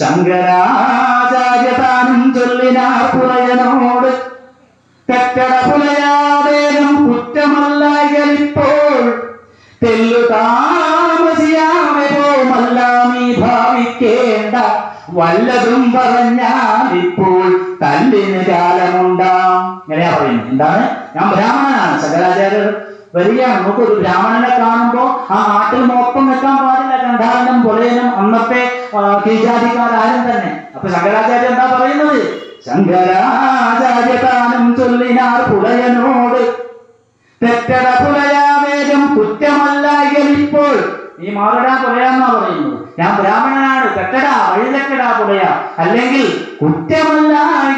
ശങ്കരാചാര്യ താനും ചൊല്ലിനാർ പുലയനോട് കറ്റട പുലയാതേനും കുറ്റമല്ല ഇപ്പോൾ ഭാവിക്കേണ്ട. വല്ലതും പറഞ്ഞാൽ ഇപ്പോൾ തല്ലിന് കാലമുണ്ടാം. ഇങ്ങനെയാ പറയുന്നത്. എന്താണ്? ഞാൻ ബ്രാഹ്മണനാണ് ശങ്കരാചാര്യർ വരികയാണ്. നമുക്ക് ഒരു ബ്രാഹ്മണനെ കാണുമ്പോ ആ നാട്ടിൽ മൊത്തം വെക്കാൻ പാടില്ല. കണ്ടാലും പുലയനും അന്നത്തെ കീഴാധികാരും തന്നെ. അപ്പൊ ശങ്കരാചാര്യ എന്താ പറയുന്നത്? ശങ്കരാചാര്യ താനും ചൊല്ലിനാർ പുലയനോട് തെറ്റട പുലയാവേഗം കുറ്റമല്ല ഇപ്പോൾ നീ മാറിടാൻ പുലയാന്നാ പറയുന്നത്. ഞാൻ ബ്രാഹ്മണനാണ്. തെറ്റടാ വഴിതെറ്റടാ പുലയ അല്ലെങ്കിൽ കുറ്റമല്ല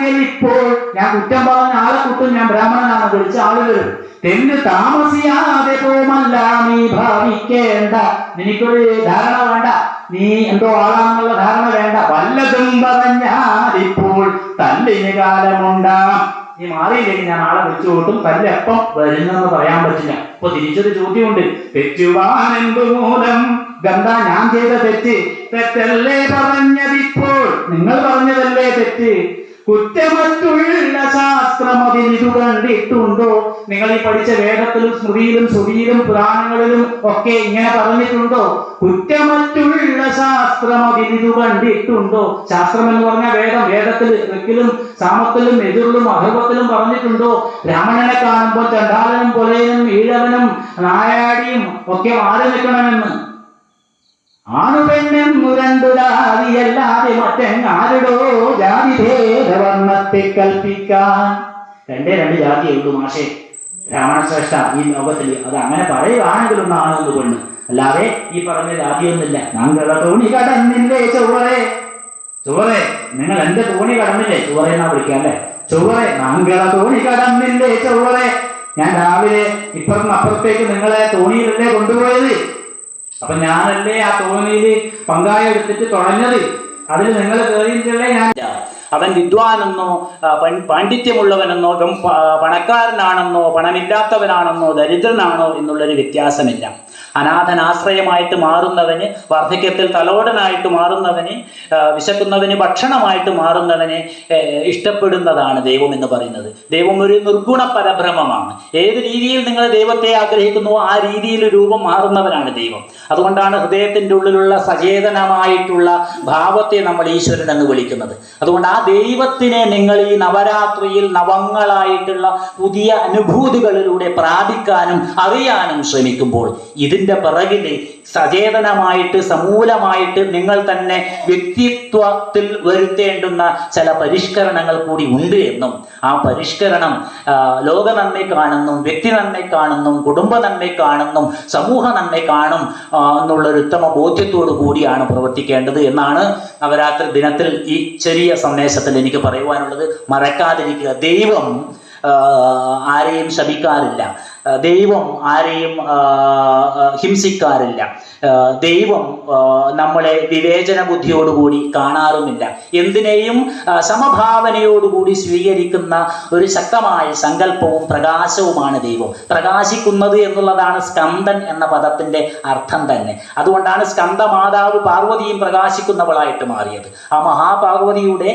ഇപ്പോൾ ഞാൻ കുറ്റം പറഞ്ഞ ആളെ കുട്ടും ഞാൻ ബ്രാഹ്മണനാണ് വിളിച്ച ആളുകൾ. തെന്ന് താമസിയാതെ പോമല്ല നീ ഭാവിക്കേണ്ട. നിനക്കൊരു ധാരണ വേണ്ട. നീ എന്തോ ആളാണെന്നുള്ള ധാരണ വേണ്ട. വല്ലതും പറഞ്ഞാൽ ഇപ്പോൾ തല്ലിന് കാലമുണ്ടാം. നീ മാറിയില്ലെങ്കിൽ ഞാൻ ആളെ വിളിച്ചു കൂട്ടും തല്ലെപ്പം വരുന്നെന്ന് പറയാൻ പറ്റില്ല. ഇപ്പൊ തിരിച്ചൊരു ചോദ്യമുണ്ട്. തെറ്റുവാൻ എന്തു മൂലം ഗന്ധ ഞാൻ ചെയ്ത തെറ്റ്. തെറ്റല്ലേ പറഞ്ഞതിപ്പോൾ നിങ്ങൾ പറഞ്ഞതല്ലേ തെറ്റ്? കുറ്റമറ്റുള്ള ശാസ്ത്രം അതിനിതു കണ്ടിട്ടുണ്ടോ? നിങ്ങൾ ഈ പഠിച്ച വേദത്തിലും സ്മൃതിയിലും ശ്രുതിയിലും പുരാണങ്ങളിലും ഒക്കെ ഇങ്ങനെ പറഞ്ഞിട്ടുണ്ടോ? കുറ്റമറ്റുള്ള ശാസ്ത്രം അതിനിതു കണ്ടിട്ടുണ്ടോ? ശാസ്ത്രം എന്ന് പറഞ്ഞ വേദം വേദത്തിൽ ഋക്കിലും സാമത്തിലും എതിരിലും അഹർവത്തിലും പറഞ്ഞിട്ടുണ്ടോ? ബ്രാഹ്മണനെ കാണുമ്പോൾ ചണ്ടാലനും പുലയനും ഈഴവനും നായാടിയും ഒക്കെ മാറി നിൽക്കണമെന്ന്. ആണുപെണ്ണെന്നു രണ്ടു ജാതിയല്ലാതെ മറ്റെങ്ങാരുടോ ജാതി ഭേദവർണത്തെ കൽപ്പിക്കാൻ. രണ്ടേ രണ്ട് ജാതിയേ ഉള്ളൂ മാഷേ. ബ്രാഹ്മണ ഈ ലോകത്തിൽ അത് അങ്ങനെ പറയുകയാണെങ്കിലും എന്ന് പെണ്ണ്. അല്ലാതെ ഈ പറഞ്ഞ ജാതിയൊന്നുമില്ല. ഞങ്ങളുടെ തോണി കടന്നില്ലേ ചുവറെ ചുവറെ നിങ്ങൾ എന്റെ തോണി കടന്നില്ലേ? ചുവറെ എന്നാ വിളിക്കാം അല്ലേ? ചുവറെ നാങ്കള തോണി കടന്നില്ലേ ചുവറെ ഞാൻ രാവിലെ ഇപ്പുറത്തും അപ്പുറത്തേക്ക് നിങ്ങളെ തോണിയിലല്ലേ കൊണ്ടുപോയത്? അപ്പൊ ഞാനല്ലേ ആ തോണിയിൽ പങ്കായ എടുത്തിട്ട് തുഴഞ്ഞത് അതിൽ നിങ്ങൾ കയറിയിട്ടല്ലേ ഞാൻ? അവൻ വിദ്വാനെന്നോ പാണ്ഡിത്യമുള്ളവനെന്നോ പണക്കാരനാണെന്നോ പണമില്ലാത്തവനാണെന്നോ ദരിദ്രനാണോ എന്നുള്ളൊരു വ്യത്യാസമില്ല. അനാഥനാശ്രയമായിട്ട് മാറുന്നവന് വാർദ്ധക്യത്തിൽ തലോടനായിട്ട് മാറുന്നവന് വിശക്കുന്നവന് ഭക്ഷണമായിട്ട് മാറുന്നവനെ ഇഷ്ടപ്പെടുന്നതാണ് ദൈവം എന്ന് പറയുന്നത്. ദൈവം ഒരു നിർഗുണ പരഭ്രമമാണ് ഏത് രീതിയിൽ നിങ്ങൾ ദൈവത്തെ ആഗ്രഹിക്കുന്നുവോ ആ രീതിയിൽ രൂപം മാറുന്നവനാണ് ദൈവം. അതുകൊണ്ടാണ് ഹൃദയത്തിന്റെ ഉള്ളിലുള്ള സചേതനമായിട്ടുള്ള ഭാവത്തെ നമ്മൾ ഈശ്വരൻ എന്ന് വിളിക്കുന്നത്. അതുകൊണ്ട് ആ ദൈവത്തിനെ നിങ്ങൾ ഈ നവരാത്രിയിൽ നവങ്ങളായിട്ടുള്ള പുതിയ അനുഭൂതികളിലൂടെ പ്രാപിക്കാനും അറിയാനും ശ്രമിക്കുമ്പോൾ ഇതിന്റെ പിറകിൽ സചേതനമായിട്ട് സമൂലമായിട്ട് നിങ്ങൾ തന്നെ വ്യക്തിത്വത്തിൽ വരുത്തേണ്ടുന്ന ചില പരിഷ്കരണങ്ങൾ കൂടി ഉണ്ട് എന്നും. ആ പരിഷ്കരണം ലോക നന്മയ്ക്കാണെന്നും വ്യക്തി നന്മയ്ക്കാണെന്നും കുടുംബ നന്മയ്ക്കാണെന്നും സമൂഹ നന്മയ്ക്കാണും എന്നുള്ള എന്നുള്ളൊരു ഉത്തമ ബോധ്യത്തോടു കൂടിയാണ് പ്രവർത്തിക്കേണ്ടത് എന്നാണ് നവരാത്രി ദിനത്തിൽ ഈ ചെറിയ സന്ദേശത്തിൽ എനിക്ക് പറയുവാനുള്ളത്. മറക്കാതിരിക്കുക. ദൈവം ആരെയും ശപിക്കാറില്ല. ദൈവം ആരെയും ഹിംസിക്കാറില്ല. ദൈവം നമ്മളെ വിവേചന ബുദ്ധിയോടുകൂടി കാണാറുമില്ല. എന്തിനേയും സമഭാവനയോടുകൂടി സ്വീകരിക്കുന്ന ഒരു ശക്തമായ സങ്കല്പവും പ്രകാശവുമാണ് ദൈവം. പ്രകാശിക്കുന്നത് എന്നുള്ളതാണ് സ്കന്ദൻ എന്ന പദത്തിന്റെ അർത്ഥം തന്നെ. അതുകൊണ്ടാണ് സ്കന്ദമാതാവ് പാർവതിയും പ്രകാശിക്കുന്നവളായിട്ട് മാറിയത്. ആ മഹാപാർവതിയുടെ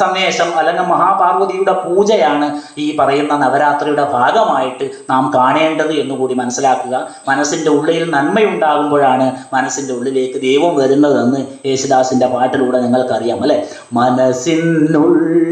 സന്ദേശം അല്ലെങ്കിൽ മഹാപാർവതിയുടെ പൂജയാണ് ഈ പറയുന്ന നവരാത്രിയുടെ ഭാഗമായിട്ട് നാം കാണേണ്ടത് എന്നുകൂടി മനസ്സിലാക്കുക. മനസ്സിന്റെ ഉള്ളിൽ നന്മയുണ്ടാകുമ്പോഴാണ് മനസ്സിന്റെ ഉള്ളിലേക്ക് ദൈവം വരുന്നതെന്ന് യേശുദാസിന്റെ പാട്ടിലൂടെ നിങ്ങൾക്കറിയാം അല്ലേ? മനസ്സിനുള്ളിൽ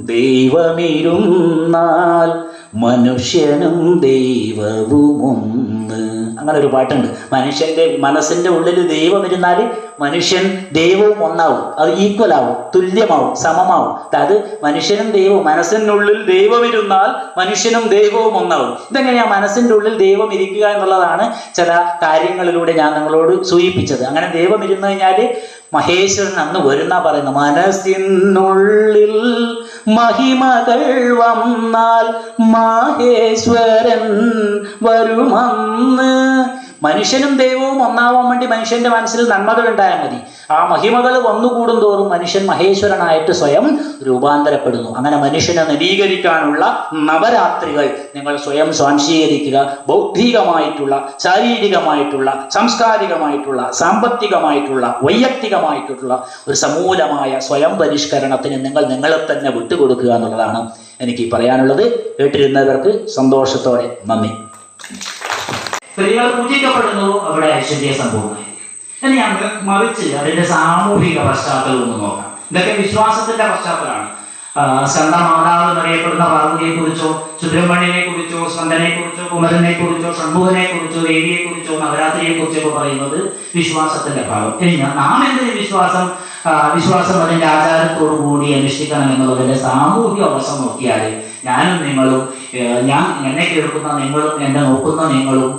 ദൈവമിരുന്നാൽ മനുഷ്യനും ദൈവവും ഒന്ന് അങ്ങനെ ഒരു പാട്ടുണ്ട്. മനുഷ്യന്റെ മനസ്സിന്റെ ഉള്ളിൽ ദൈവം ഇരുന്നാൽ മനുഷ്യൻ ദൈവവും ഒന്നാവും. അത് ഈക്വൽ ആവും തുല്യമാവും സമമാവും. അതായത് മനുഷ്യനും ദൈവവും മനസ്സിനുള്ളിൽ ദൈവം ഇരുന്നാൽ മനുഷ്യനും ദൈവവും ഒന്നാവും. ഇതെങ്ങനെയാ മനസ്സിന്റെ ഉള്ളിൽ ദൈവം ഇരിക്കുക എന്നുള്ളതാണ് ചില കാര്യങ്ങളിലൂടെ ഞാൻ നിങ്ങളോട് സൂചിപ്പിച്ചത്. അങ്ങനെ ദൈവം ഇരുന്നു കഴിഞ്ഞാൽ മഹേശ്വരൻ അന്ന് വരുന്ന പറയുന്നത് മനസ്സിനുള്ളിൽ മഹിമകൾ വന്നാൽ മാഹേശ്വരൻ വരുമന്ന് മനുഷ്യനും ദൈവവും ഒന്നാവാൻ വേണ്ടി മനുഷ്യന്റെ മനസ്സിൽ നന്മകൾ ഉണ്ടായാൽ മതി. ആ മഹിമകൾ വന്നുകൂടും തോറും മനുഷ്യൻ മഹേശ്വരനായിട്ട് സ്വയം രൂപാന്തരപ്പെടുന്നു. അങ്ങനെ മനുഷ്യനെ നവീകരിക്കാനുള്ള നവരാത്രികൾ നിങ്ങൾ സ്വയം സ്വാംശീകരിക്കുക. ബൗദ്ധികമായിട്ടുള്ള ശാരീരികമായിട്ടുള്ള സാംസ്കാരികമായിട്ടുള്ള സാമ്പത്തികമായിട്ടുള്ള വൈയക്തികമായിട്ടുള്ള ഒരു സമൂലമായ സ്വയം പരിഷ്കരണത്തിന് നിങ്ങൾ നിങ്ങളെ തന്നെ വിട്ടുകൊടുക്കുക എന്നുള്ളതാണ് എനിക്ക് പറയാനുള്ളത്. കേട്ടിരുന്നവർക്ക് സന്തോഷത്തോടെ നന്ദി. സ്ത്രീകൾ പൂജിക്കപ്പെടുന്നു അവിടെ ഐശ്വര്യ സംഭവമായിരിക്കും ഇനി നമുക്ക് മറിച്ച് അതിന്റെ സാമൂഹിക പശ്ചാത്തലം ഒന്ന് നോക്കാം. ഇതൊക്കെ വിശ്വാസത്തിന്റെ പശ്ചാത്തലമാണ്. ആ, സ്കന്ദ മാതാവ് എന്നറിയപ്പെടുന്ന പാർവതിയെ കുറിച്ചോ സുബ്രഹ്മണ്യനെ കുറിച്ചോ സ്വന്തനെ കുറിച്ചോ കുമരനെ കുറിച്ചോ ഷൺമുഖനെ കുറിച്ചോ ദേവിയെ കുറിച്ചോ നവരാത്രിയെ കുറിച്ചോ പറയുന്നത് വിശ്വാസത്തിന്റെ ഭാഗം. ഇനി നാം എന്തിന് വിശ്വാസം? വിശ്വാസം അതിന്റെ ആചാരത്തോടു കൂടി അനുഷ്ഠിക്കണം എന്നുള്ളതിന്റെ സാമൂഹിക വശം നോക്കിയാൽ ഞാനും നിങ്ങളും ഞാൻ എന്നെ കേൾക്കുന്ന നിങ്ങളും എന്നെ നോക്കുന്ന നിങ്ങളും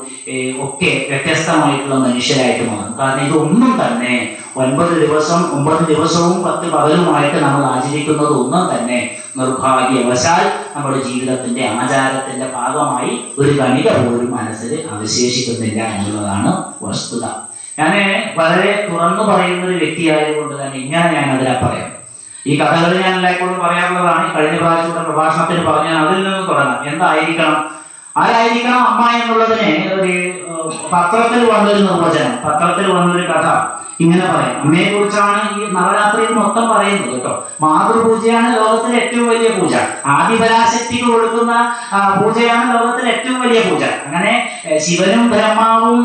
ഒക്കെ വ്യത്യസ്തമായിട്ടുള്ള മനുഷ്യരായിട്ട് മാറും. കാരണം ഇതൊന്നും തന്നെ ഒൻപത് ദിവസം ഒമ്പത് ദിവസവും പത്ത് പകലുമായിട്ട് നമ്മൾ ആചരിക്കുന്നത് ഒന്നും തന്നെ നിർഭാഗ്യവശാൽ നമ്മുടെ ജീവിതത്തിന്റെ ആചാരത്തിന്റെ ഭാഗമായി ഒരു കണിക പോലും മനസ്സിൽ അവശേഷിക്കുന്നില്ല എന്നുള്ളതാണ് വസ്തുത. ഞാൻ വളരെ തുറന്നു പറയുന്ന ഒരു വ്യക്തിയായതുകൊണ്ട് തന്നെ ഇങ്ങനെ ഞാൻ അതിനെ പറയാം ഈ കഥകൾ ഞാൻ എല്ലായ്പ്പോഴും പറയാറുള്ളതാണ്. കഴിഞ്ഞ പ്രാവശ്യത്തെ പ്രഭാഷണത്തിൽ പറഞ്ഞാൽ അതിൽ നിന്ന് തുടങ്ങാം. എന്തായിരിക്കണം? ആരായിരിക്കണം അമ്മ എന്നുള്ളതിനെ ഒരു പത്രത്തിൽ വന്നൊരു നിർവചനം പത്രത്തിൽ വന്നൊരു കഥ. ഇങ്ങനെ പറയാം. അമ്മയെ കുറിച്ചാണ് ഈ നവരാത്രിയിൽ മൊത്തം പറയുന്നത് കേട്ടോ. മാതൃപൂജയാണ് ലോകത്തിലെ ഏറ്റവും വലിയ പൂജ. ആദിപരാശക്തിക്ക് കൊടുക്കുന്ന പൂജയാണ് ലോകത്തിലെ ഏറ്റവും വലിയ പൂജ. അങ്ങനെ ശിവനും ബ്രഹ്മാവും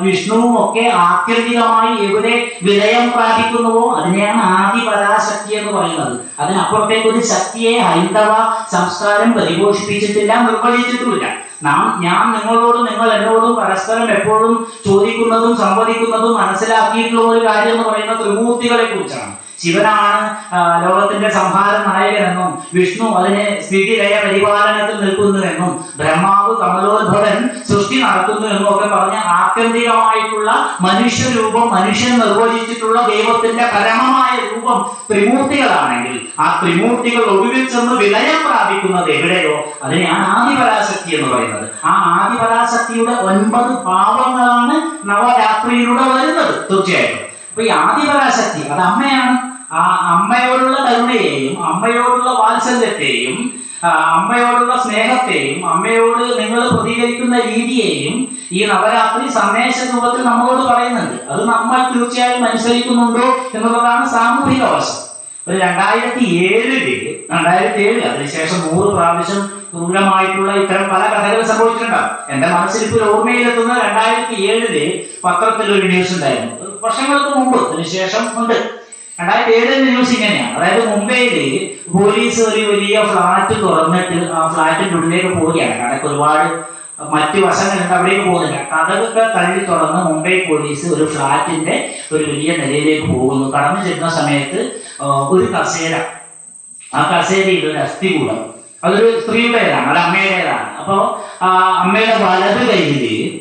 വിഷ്ണുവും ഒക്കെ ആത്യന്തികമായി എവിടെ വിലയം പ്രാപിക്കുന്നുവോ അതിനെയാണ് ആദിപരാശക്തി എന്ന് പറയുന്നത്. അതിനപ്പുറത്തേക്ക് ഒരു ശക്തിയെ ഹൈന്ദവ സംസ്കാരം പരിപോഷിപ്പിച്ചിട്ടില്ല നിർവചിച്ചിട്ടുമില്ല. നാം ഞാൻ നിങ്ങളോടും നിങ്ങൾ എന്നോടും പരസ്പരം എപ്പോഴും ചോദിക്കുന്നതും സംവദിക്കുന്നതും മനസ്സിലാക്കിയിട്ടുള്ള ഒരു കാര്യം എന്ന് പറയുന്നത് ത്രിമൂർത്തികളെ കുറിച്ചാണ്. ശിവനാണ് ലോകത്തിന്റെ സംഹാര നായകനെന്നും വിഷ്ണു അതിനെ സ്ഥിതിലയ പരിപാലനത്തിൽ നിൽക്കുന്നുവെന്നും ബ്രഹ്മാവ് കമലോദ്ഭവൻ സൃഷ്ടി നടത്തുന്നു എന്നും ഒക്കെ പറഞ്ഞ് ആത്യന്തികമായിട്ടുള്ള മനുഷ്യരൂപം മനുഷ്യൻ നിർവചിച്ചിട്ടുള്ള ദൈവത്തിന്റെ പരമമായ രൂപം ത്രിമൂർത്തികളാണെങ്കിൽ ആ ത്രിമൂർത്തികൾ ഒടുവിൽ ചെന്ന് വിലയം പ്രാപിക്കുന്നത് എവിടെയോ അതിനെയാണ് ആദിപരാശക്തി എന്ന് പറയുന്നത്. ആ ആദിപരാശക്തിയുടെ ഒൻപത് ഭാവങ്ങളാണ് നവരാത്രിയിലൂടെ വരുന്നത് തീർച്ചയായിട്ടും. അപ്പൊ ഈ ആദിപരാശക്തി അത് അമ്മയാണ്. ആ അമ്മയോടുള്ള കരുണയെയും അമ്മയോടുള്ള വാത്സല്യത്തെയും അമ്മയോടുള്ള സ്നേഹത്തെയും അമ്മയോട് നിങ്ങൾ പ്രതികരിക്കുന്ന രീതിയെയും ഈ നവരാത്രി സന്ദേശ രൂപത്തിൽ നമ്മളോട് പറയുന്നുണ്ട്. അത് നമ്മൾ തീർച്ചയായും അനുസരിക്കുന്നുണ്ടോ എന്നുള്ളതാണ് സാമൂഹിക വശം ഒരു രണ്ടായിരത്തി ഏഴിൽ രണ്ടായിരത്തി ഏഴ് അതിനുശേഷം നൂറ് പ്രാവശ്യം ക്രൂരമായിട്ടുള്ള ഇത്തരം പല കഥകൾ സംഭവിച്ചിട്ടുണ്ടാവും. എന്റെ മനസ്സിൽ ഇപ്പോൾ ഓർമ്മയിലെത്തുന്ന രണ്ടായിരത്തി ഏഴിൽ പത്രത്തിൽ ഒരു ന്യൂസ് ഉണ്ടായിരുന്നു. വർഷങ്ങൾക്ക് മുമ്പ് അതിനുശേഷം ഉണ്ട്. രണ്ടായിരത്തി ഏഴ് ന്യൂസ് ഇങ്ങനെയാണ് അതായത് മുംബൈയിൽ പോലീസ് ഒരു വലിയ ഫ്ലാറ്റ് തുറന്നിട്ട് ആ ഫ്ലാറ്റിന്റെ ഉള്ളിലേക്ക് പോവുകയാണ്. കടക്ക് ഒരുപാട് മറ്റു വശങ്ങളുണ്ട് അവിടേക്ക് പോകുന്നില്ല. കഥകൊക്കെ തള്ളി തുറന്ന് മുംബൈ പോലീസ് ഒരു ഫ്ലാറ്റിന്റെ ഒരു വലിയ നിലയിലേക്ക് പോകുന്നു. കടന്നു ചെല്ലുന്ന സമയത്ത് ഒരു കസേര. ആ കസേരയിൽ ഒരു അസ്ഥികൂടം. അതൊരു സ്ത്രീയുടേതാണ് അത് അമ്മയുടേതാണ്. അപ്പോ ആ അമ്മയുടെ വലത് കയ്യിൽ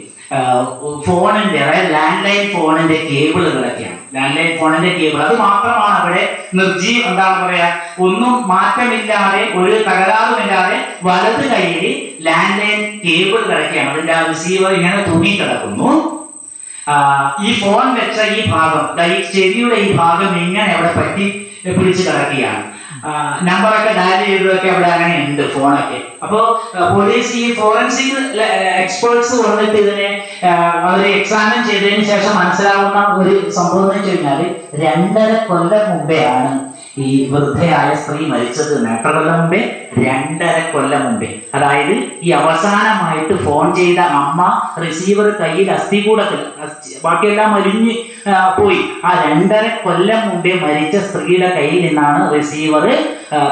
ഫോണിന്റെ അതായത് ലാൻഡ് ലൈൻ ഫോണിന്റെ കേബിൾ കിടക്കുകയാണ് ലാൻഡ് ലൈൻ ഫോണിന്റെ കേബിൾ. അത് മാത്രമാണ് അവിടെ നിർജീവം എന്താണ് പറയാ ഒന്നും മാറ്റമില്ലാതെ ഒരു തകരാറുമില്ലാതെ വലത് കയ്യിൽ ലാൻഡ് ലൈൻ കേബിൾ കിടക്കുകയാണ്. അതിന്റെ ആ റിസീവർ ഇങ്ങനെ തൂങ്ങി കിടക്കുന്നു ഈ ഫോൺ വെച്ച ഈ ഭാഗം ചെവിയുടെ ഈ ഭാഗം ഇങ്ങനെ അവിടെ പറ്റി പിടിച്ച് കിടക്കുകയാണ്. നമ്പറൊക്കെ ഡയൽ ചെയ്തതൊക്കെ അവിടെ അങ്ങനെ ഉണ്ട് ഫോണൊക്കെ. അപ്പോ പോലീസ് ഈ ഫോറൻസിക് എക്സ്പേർട്സ് വന്നിട്ട് ഇതിനെ അവർ എക്സാമിൻ ചെയ്തതിന് ശേഷം മനസ്സിലാവുന്ന ഒരു സംഭവം എന്ന് വെച്ച് കഴിഞ്ഞാൽ രണ്ടര കൊല്ലം മുമ്പേ ആണ് ഈ വൃദ്ധയായ സ്ത്രീ മരിച്ചത് കൊല്ലം മുമ്പേ രണ്ടര കൊല്ലം മുമ്പേ. അതായത് ഈ അവസാനമായിട്ട് ഫോൺ ചെയ്ത അമ്മ റിസീവർ കയ്യിൽ അസ്ഥികൂടത്തിൽ കൂടെ ബാക്കിയെല്ലാം മരിഞ്ഞ് പോയി. ആ രണ്ടര കൊല്ലം മുമ്പേ മരിച്ച സ്ത്രീയുടെ കയ്യിൽ നിന്നാണ് റിസീവർ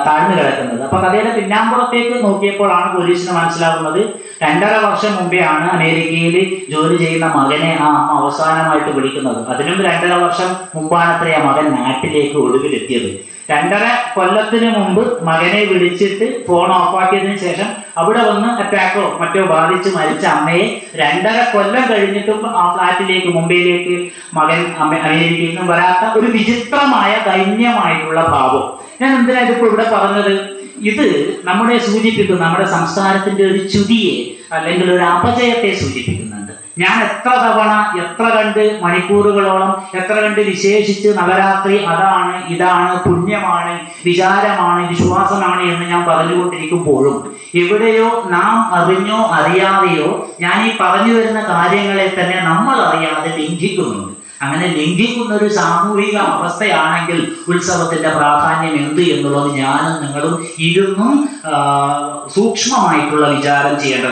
താഴ്ന്നു കിടക്കുന്നത്. അപ്പൊ കഥയുടെ പിന്നാമ്പുറത്തേക്ക് നോക്കിയപ്പോഴാണ് പോലീസിന് മനസ്സിലാവുന്നത് രണ്ടര വർഷം മുമ്പേ ആണ് അമേരിക്കയിൽ ജോലി ചെയ്യുന്ന മകനെ ആ അമ്മ അവസാനമായിട്ട് വിളിക്കുന്നത്. അതിനും രണ്ടര വർഷം മുമ്പാണ് അത്രേ ആ മകൻ നാട്ടിലേക്ക് ഒടുവിലെത്തിയത്. രണ്ടര കൊല്ലത്തിന് മുമ്പ് മകനെ വിളിച്ചിട്ട് ഫോൺ ഓഫാക്കിയതിനു ശേഷം അവിടെ വന്ന് അറ്റാക്കോ മറ്റോ ബാധിച്ച് മരിച്ച അമ്മയെ രണ്ടര കൊല്ലം കഴിഞ്ഞിട്ടും ആ ഫ്ലാറ്റിലേക്ക് മുംബൈയിലേക്ക് മകൻ അമേരിക്കയിൽ നിന്നും വരാത്ത ഒരു വിചിത്രമായ ദൈന്യമായിട്ടുള്ള ഭാവം. ഞാൻ എന്തിനാ ഇതിപ്പോ ഇവിടെ പറഞ്ഞത്? ഇത് നമ്മുടെ സൂചിപ്പിക്കുന്ന നമ്മുടെ സംസ്കാരത്തിന്റെ ഒരു ചുതിയെ അല്ലെങ്കിൽ ഒരു അപജയത്തെ സൂചിപ്പിക്കുന്നുണ്ട്. ഞാൻ എത്ര തവണ എത്ര കണ്ട് മണിക്കൂറുകളോളം എത്ര കണ്ട് വിശേഷിച്ച് നവരാത്രി അതാണ് ഇതാണ് പുണ്യമാണ് വിചാരമാണ് വിശ്വാസമാണ് എന്ന് ഞാൻ പറഞ്ഞുകൊണ്ടിരിക്കുമ്പോഴും എവിടെയോ നാം അറിഞ്ഞോ അറിയാതെയോ ഞാൻ ഈ പറഞ്ഞു വരുന്ന കാര്യങ്ങളെ തന്നെ നമ്മൾ അറിയാതെ ലംഘിക്കുന്നുണ്ട്. അങ്ങനെ ലംഘിക്കുന്ന ഒരു സാമൂഹിക അവസ്ഥയാണെങ്കിൽ ഉത്സവത്തിന്റെ പ്രാധാന്യം എന്ത് എന്നുള്ളത് ഞാനും നിങ്ങളും ഇരുന്നും സൂക്ഷ്മമായിട്ടുള്ള വിചാരം ചെയ്യേണ്ടത്